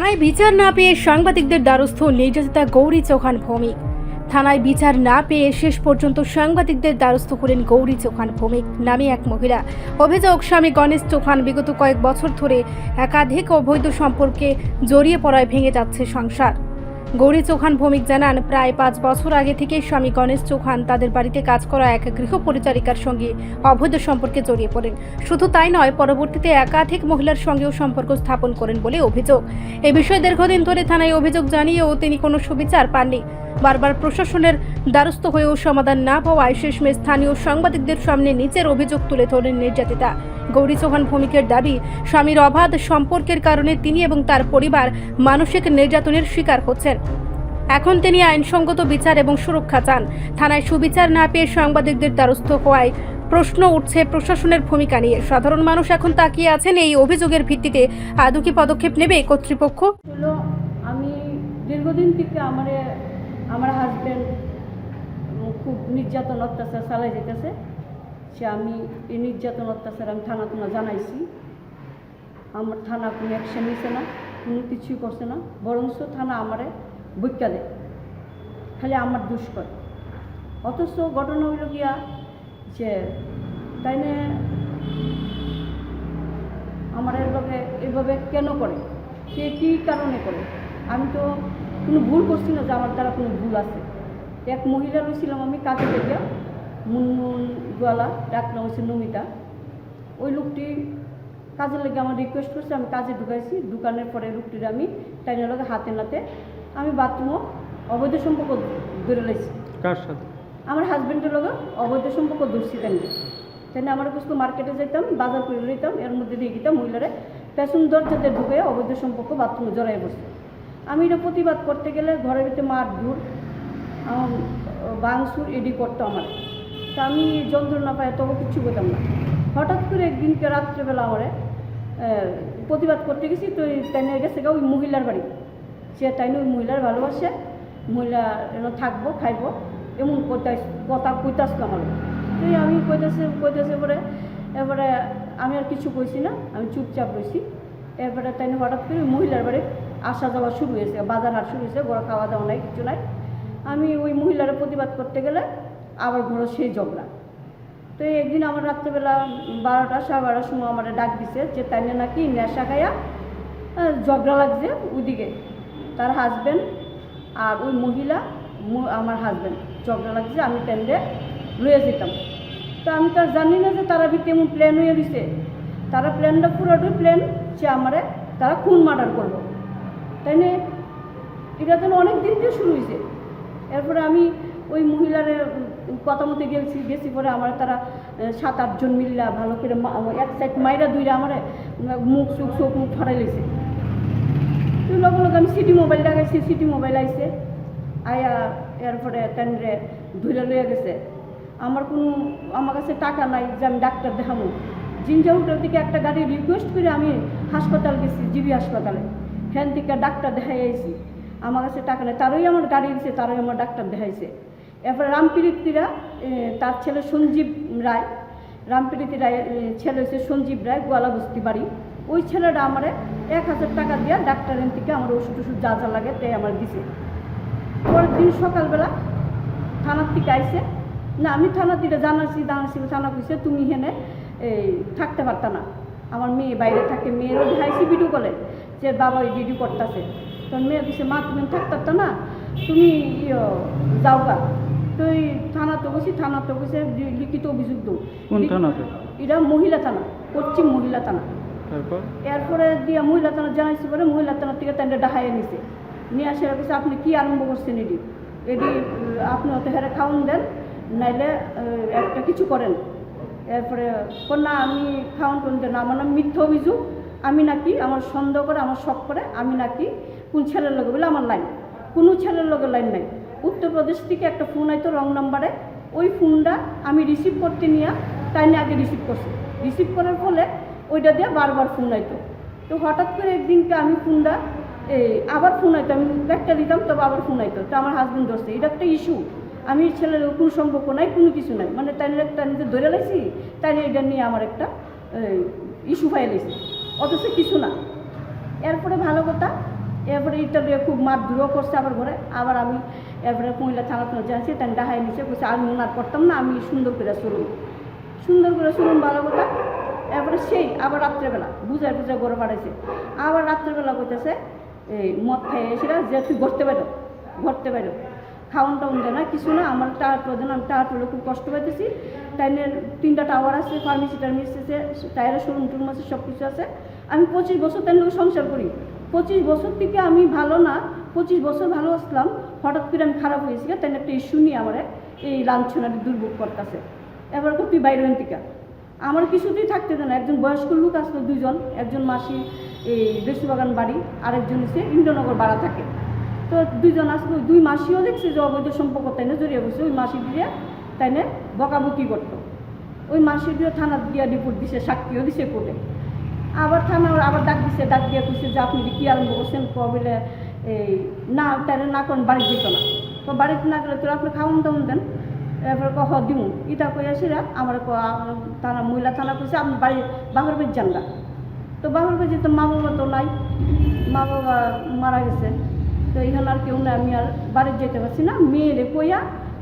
থানায় বিচার না পেয়ে সাংবাদিকদের দ্বারস্থ নির্যাতিতা গৌরী চৌহান ভৌমিক। থানায় বিচার না পেয়ে শেষ পর্যন্ত সাংবাদিকদের দ্বারস্থ হলেন গৌরী চৌহান ভৌমিক নামে এক মহিলা। অভিযোগ, স্বামী গণেশ চৌহান বিগত কয়েক বছর ধরে একাধিক অবৈধ সম্পর্কে জড়িয়ে পড়ায় ভেঙে যাচ্ছে সংসার। গৌরী চৌহান ভৌমিক জানান, প্রায় পাঁচ বছর আগে থেকে স্বামী গণেশ চৌহান তাদের বাড়িতে কাজ করা এক গৃহ পরিচারিকার সঙ্গে অবৈধ সম্পর্কে জড়িয়ে পড়েন। শুধু তাই নয়, পরবর্তীতে একাধিক মহিলার সঙ্গেও সম্পর্ক স্থাপন করেন বলে অভিযোগ। এ বিষয়ে দীর্ঘদিন ধরে থানায় অভিযোগ জানিয়েও তিনি কোনো সুবিচার পাননি। বারবার প্রশাসনের দ্বারস্থ হয়েও সমাধান না পাওয়ায় শেষমেশ স্থানীয় সাংবাদিকদের সামনে নিচের অভিযোগ তুলে ধরেন নির্যাতিতা। গৌরী চৌহান ভৌমিকের দাবি, স্বামীর অবাধ সম্পর্কের কারণে তিনি এবং তার পরিবার মানসিক নির্যাতনের শিকার হচ্ছেন। এখন তিনি আইনসঙ্গত বিচার এবং সুরক্ষা চান। থানায় সুবিচার না পেয়ে সাংবাদিকদের দ্বারস্থ হওয়ায় প্রশ্ন উঠছে প্রশাসনের ভূমিকা নিয়ে। সাধারণ মানুষ এখন তাকিয়ে আছেন এই অভিযোগের ভিত্তিতে। আদৌ কি পদক্ষেপ নেবে কর্তৃপক্ষ? আমি দীর্ঘদিন থেকে আমার আমার হাজব্যান্ড খুব নির্যাতন, অত্যাচার চালাই যেতেছে। সে আমি এই নির্যাতন, অত্যাচার আমি থানা থানা জানাইছি। আমার থানা কোনো অ্যাকশন নিছে না, কোনো কিছুই করছে না, বরঞ্চ থানা আমারে বৈকা দেয়। খালি আমার দুষ করে। অথচ ঘটনা হইল গিয়া যে তাই আমার এভাবে এভাবে কেন করে? সে কী কারণে করে? আমি তো কোনো ভুল করছি না যে আমার দ্বারা কোনো ভুল আছে। এক মহিলা রয়েছিলাম আমি কাজে থেকে মুনমুন গোয়ালা ডাকনাম হচ্ছে নমিতা। ওই লোকটি কাজের লেগে আমার রিকোয়েস্ট করছে আমি কাজে ঢুকাইছি। ঢুকানোর পরে লোকটির আমি টাইনের লগে হাতে নাতে আমি বাথরুমও অবৈধ সম্পর্ক ধরে লাইছি। কার সাথে? আমার হাজব্যান্ডের লগে অবৈধ সম্পর্ক ধরছি তাই তাই আমার কিছু মার্কেটে যেতাম বাজার করে লইতাম এর মধ্যে দিয়ে গেতাম মহিলারে পেছন দরজাতে ঢুকে অবৈধ সম্পর্ক বাথরুমে জড়াই বসে। আমি এটা প্রতিবাদ করতে গেলে ঘরের ভিতরে মার ধুর বাংসুর এডি করতো আমার। তা আমি যন্ত্রণা পাই তবু কিচ্ছু করতাম না। হঠাৎ করে একদিনকে রাত্রেবেলা আমারে প্রতিবাদ করতে গেছি, তো তাই নিয়ে গেছে গা ওই মহিলার বাড়ি। সে তাই নিয়ে ওই মহিলার ভালোবাসে, মহিলা থাকব, খাইবো, এমন কথা কথা কইতাসলাম আমার। তো আমি কইতেছে কইতেছে পরে, এবারে আমি আর কিছু কইছি না, আমি চুপচাপ রয়েছি এরপরে তাই নিয়ে হঠাৎ করে মহিলার বাড়ি আসা যাওয়া শুরু হয়েছে, বাজার হাট শুরু হয়েছে ঘরে খাওয়া দাওয়া নাই, কিছু নাই। আমি ওই মহিলার প্রতিবাদ করতে গেলে আবার ঘরে সেই ঝগড়া। তো একদিন আমার রাত্রেবেলা বারোটা, সাড়ে বারোটার সময় আমার ডাক দিছে যে তাই নাকি নেশা খাইয়া ঝগড়া লাগছে ওদিকে তার হাজব্যান্ড আর ওই মহিলা আমার হাজব্যান্ড ঝগড়া লাগছে, আমি ট্রেন্ডে লয়ে যেতাম তো আমি তো জানি না যে তারা ভিতরে এমন প্ল্যান হয়ে দিছে। তারা প্ল্যানটা পুরোটাই প্ল্যান যে আমারে তারা খুন মার্ডার করব। তাই না এটা তো অনেক দিন দিয়ে শুরু হয়েছে এরপরে আমি ওই মহিলার কথা মতো গেছি গেছি পরে আমার তারা সাত আটজন মিললা ভালো করে এক সাইড মাইরা দুইরা আমার মুখ, চোখ চোখ, মুখ ফাড়াই লেছে লগে লগে আমি সিটি মোবাইল দেখাইছি সিটি মোবাইল আইছে। আয়া এরপরে তেনরে ধরে লইয়া গেছে। আমার কোনো, আমার কাছে টাকা নাই যে আমি ডাক্তার দেখাবো জিনজাউটার দিকে একটা গাড়ি রিকোয়েস্ট করে আমি হাসপাতাল গেছি, জিবি হাসপাতালে। হ্যান থেকে ডাক্তার দেখাই আইছি। আমার কাছে টাকা নেই, তারই আমার গাড়ি দিছে, তারই আমার ডাক্তার দেখাইছে। এরপরে রামপ্রীতিরা তার ছেলে সঞ্জীব রায় রামপ্রীতি রায় এ, ছেলে হচ্ছে সঞ্জীব রায় গোয়ালা বস্তি বাড়ি। ওই ছেলেটা আমারে এক হাজার টাকা দিয়ে ডাক্তারের থেকে আমার ওষুধ ওষুধ যা যা লাগে তাই আমার দিছে। পরের দিন সকালবেলা থানার থেকে আইসে না আমি থানার দিকে জানাচ্ছি জানাচ্ছি থানা কইছে তুমি হেনে এই থাকতে পারতা না। আমার মেয়ে বাইরে থাকে মেয়েরও দেখাইছি ভিডিও কলে যে বাবা ওই ভিডিও করতেছে। তখন মেয়ে দিছে মা তুমি থাকতে না তুমি যাও গা তো এই থানা তো গেছি থানা তো গেছে লি- লিখিত অভিযোগ দৌ কোন থানাতে? এটা মহিলা থানা পশ্চিম মহিলা থানা। তারপর? এরপরে দিয়ে মহিলা থানা জানাইছি পরে মহিলা থানার থেকে তাদের ডাহাইয়ে নিছে। নিয়ে আসে কাছে আপনি কি আরম্ভ করছেন এটি? এটি আপনি অত হেরে খাওয়ান দেন নাইলে একটা কিছু করেন। এরপরে না আমি খাওয়ান কোন দেন আমার নাম মিথ্যা অভিযোগ। আমি নাকি আমার সন্দেহ করে আমার শখ করে আমি নাকি কোন ছেলের লগে বলে আমার লাইন কোনো ছেলের লোকের লাইন নাই। উত্তরপ্রদেশ থেকে একটা ফোন আইতো রং নাম্বারে ওই ফোনটা আমি রিসিভ করতে নিয়ে তাই নিয়ে আগে রিসিভ করছি। রিসিভ করার ফলে ওইটা দিয়ে বারবার ফোন আইতো। তো হঠাৎ করে একদিনকে আমি ফোনটা এই আবার ফোন আইতো। আমি একটা দিতাম, তবে আবার ফোন আইতো। তো আমার হাজব্যান্ড ধরছে, এটা একটা ইস্যু আমি ছেলের কোনো সম্পর্ক নাই, কোনো কিছু নাই। মানে তাই একটা নিজে ধরে লাইছি, তাই এটা নিয়ে আমার একটা ইস্যু লাইছি অথচ কিছু না। এরপরে ভালো কথা এরপরে এটা লিয়ে খুব মারধরও করছে আবার ঘরে। আবার আমি এরপরে মহিলা থানা থানা যাচ্ছি তাই ডাহাই নিচে বসে আমি মনার করতাম না, আমি সুন্দর করে শুনুন সুন্দর করে শুনুন ভালো কথা। এরপরে সেই আবার রাত্রেবেলা, বুঝায় বুঝায় গড়ে পাঠাইছে। আবার রাত্রেবেলা কইতেছে, এই মদ খাই এসে যে তুই ঘরতে পারো ঘরতে পারো খাওয়ান টাউন দেয় না, কিছু না, আমার টাওয়ার প্রয়োজন আমি টাওয়ার পেলে খুব কষ্ট পাইতেছি। টাইনের তিনটা টাওয়ার আছে ফার্মেসি টার্মেসি আছে, টায়ারের শোরুম টুরুম আছে সব কিছু আছে। আমি পঁচিশ বছর তাই সংসার করি। পঁচিশ বছর থেকে আমি ভালো না, পঁচিশ বছর ভালো আসলাম, হঠাৎ করে আমি খারাপ হয়েছি তাই একটা ইস্যু নিয়ে আমার এই লাঞ্ছনার দুর্ভোগ করতেছে। এবার কো তুই বাইরে টিকা আমার কিছুতেই থাকতে দেয় না, একজন বয়স্ক লোক আসলো দুজন একজন মাসি, এই বেসুবাগান বাড়ি, আরেকজন হচ্ছে ইন্দ্রনগর বাড়া থাকে। তো দুইজন আসলো দুই মাসিও দেখছে যে অবৈধ সম্পর্ক, তাই না, জড়িয়ে বসে ওই মাসি দিয়ে, তাই না, বকাবকি করতো। ওই মাসি দিয়ে থানা দিয়া রিপোর্ট দিছে, সাক্ষীও দিছে কোর্টে আবার থানা আবার ডাক দিছে, ডাক দিয়ে কইছে যে আপনি কি আরম্ভ করছেন কবিলে এই না তাহলে না করেন, বাড়ি যেত না। তো বাড়িতে না গেলে তোরা আপনি খাওয়ান দাউন দেন, এরপরে কহ দিমু। ইটা কই আসিরা আমার থানা মহিলা থানা কইছে, আপনি বাড়ি, বাহর বেজ যান গা। তো বাহর বেজে তো মা বাবা তো নাই, মা বাবা মারা গেছে। তো এখানে আর কেউ না আমি আর বাড়ি যেতে পারছি না। মেয়েরে কইয়া,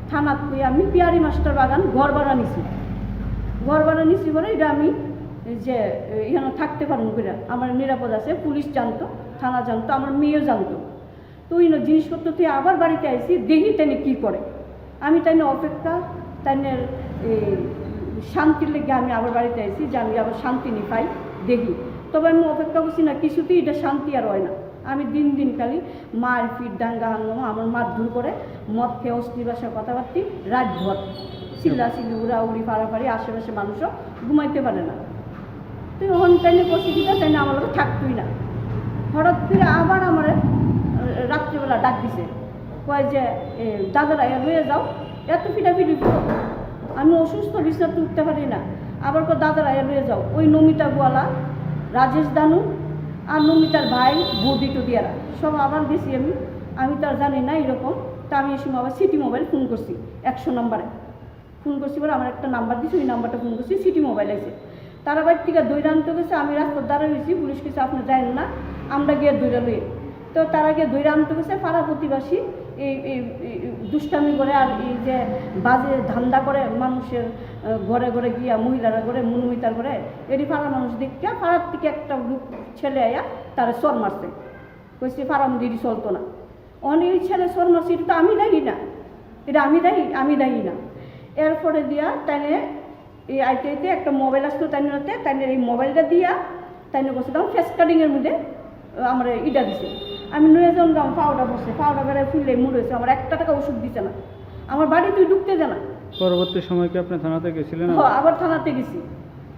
থানাত কইয়া আমি পিয়ারি মাস্টার বাগান, ঘর ভাড়া নিছি। ঘর ভাড়া নিছি বলে এটা আমি যে এখানে থাকতে পারব করে আমার নিরাপদ আছে, পুলিশ জানতো, থানা জানতো, আমার মেয়েও জানতো। তো ওই জিনিসপত্র তুই আবার বাড়িতে আইসি, দেখি তাই কী করে। আমি তাই অপেক্ষা তাই শান্তির লেগে আমি আবার বাড়িতে আইসি, যে আমি আবার শান্তি নি পাই, দেখি। তবে আমি অপেক্ষা করছি না, কিছুতেই এটা শান্তি আর হয় না। আমি দিন দিন খালি মার পিট ডাঙ্গা হাঙ্গামা, আমার মার দূর করে, মদ খেয়ে অস্থির ভাষায় কথাবার্তি, রাতভর। চিল্লা চিল্লি উড়া উড়ি পাড়াপাড়ি আশেপাশে মানুষও ঘুমাইতে পারে না। তুই ওখান তাইলে কষি দিতে তাই না আমার লোক থাকতুই না। হঠাৎ করে আবার আমার রাত্রিবেলা ডাক দিছে। কয় যে দাদারা লয়ে যাও। এত ফিটাফিটি করো। আমি অসুস্থ, বিছনাতে উঠতে পারি না। আবার কো দাদারা লয়ে যাও। ওই নমিতা গোয়ালা, রাজেশ দানু আর নমিতার ভাই, বৌদি টুদিয়ারা সব আবার গেছি আমি। আমি তো আর জানি না এরকম। তা আমি সময় আবার সিটি মোবাইল ফোন করছি, একশো নাম্বারে। ফোন করছি বলে আমার একটা নাম্বার দিছে, ওই নাম্বারটা ফোন করছি, সিটি মোবাইল আছে তারা বাড়ি থেকে দৈরা গেছে, আমি রাস্তার দ্বারা হয়েছি পুলিশ কিছু আপনি যাবেন না, আমরা গিয়ে দৈরা লই তো তারা গিয়ে দৈরা গেছে, পাড়া প্রতিবাসী এই দুষ্টামি করে আর এই যে বাজে ধান্দা করে মানুষের ঘরে ঘরে গিয়া মহিলারা করে মনুমিতার করে এটি পাড়া মানুষ দেখিয়া পাড়ার থেকে একটা লোক ছেলে আয়া তারা সর মারছে। কইছে মধ্যে এটি চলতো না। অনেক ছেলে সর মারছে, এটা তো আমি দায়ী না। এটা আমি দায়ী আমি দায়ী না। এরপরে দিয়া তাইনে এই আইতে আইতে একটা মোবাইল আসতো তাইনাতে তাইনের এই মোবাইলটা দিয়া তাইনে বসে দাম ফেস কাটিংয়ের মধ্যে আমার ইটা দিছে। আমি নয়ে যান গাম পাউডার বসে পাউডার বেড়ে ফুললে মুড়েছে আমার একটা টাকা ওষুধ দিছে না। আমার বাড়ি তুই ঢুকতে দে না। পরবর্তী সময় কি আপনি থানাতে গেছিলেন? হ, আবার থানাতে গেছি।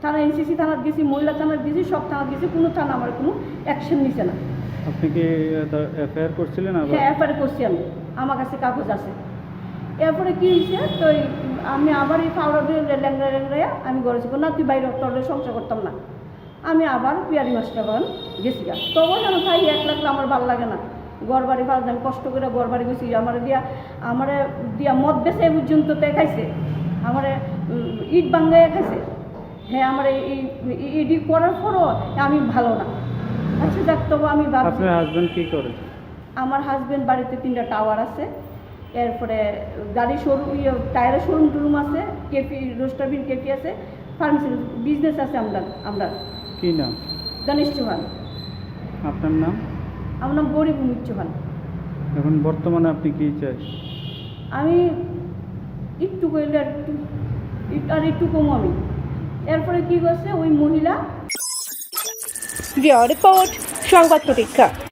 থানা এনসিসি থানাতে গেছি মহিলা থানাতে গেছি সব থানাতে গেছি কোনো থানা আমার কোনো অ্যাকশন নিছে না। আপনি কি এফআইআর করছিলেন আবার? হ্যাঁ এরপরে করছি আমি। আমার কাছে কাগজ আছে। এরপরে কি হয়েছে? তো আমি আবার এই পাউডার দিয়ে ল্যাংড়া ল্যাংড়াইয়া আমি গড়েছি না তুই বাইরে তোর সংসার করতাম না। আমি আবার পিয়ারি মাছটা বাগান গেছি গা তবু যেন তাই এক লাগলে আমার ভালো লাগে না। গড় বাড়ি ফাল আমি কষ্ট করে গড় বাড়ি গেছি। আমার দিয়া আমার দিয়া মদ বেছে পর্যন্ত তে খাইছে। আমার ইট বাঙ্গাইয়া খাইছে। হ্যাঁ আমার এই ইডি করার পরও আমি ভালো না। আচ্ছা যাক তবু আমি ভাবছি কি করে আমার হাজবেন্ড বাড়িতে তিনটা টাওয়ার আছে। এরপরে গাড়ি শোরুম ইয়ে টায়ারের শোরুম টুরুম আছে কেপি রোস্টারবিন কেপি আছে ফার্মেসি বিজনেস আছে আমরা আমরা কি নাম? গণেশ চৌহান। আপনার নাম? আমার নাম গৌরী ভূমিক চৌহান। এখন বর্তমানে আপনি কি চাই? আমি একটু কইলে আর একটু একটু- আর একটু কম আমি। এরপরে কি করছে? ওই মহিলা রিপোর্ট সংবাদ প্রতীক্ষা।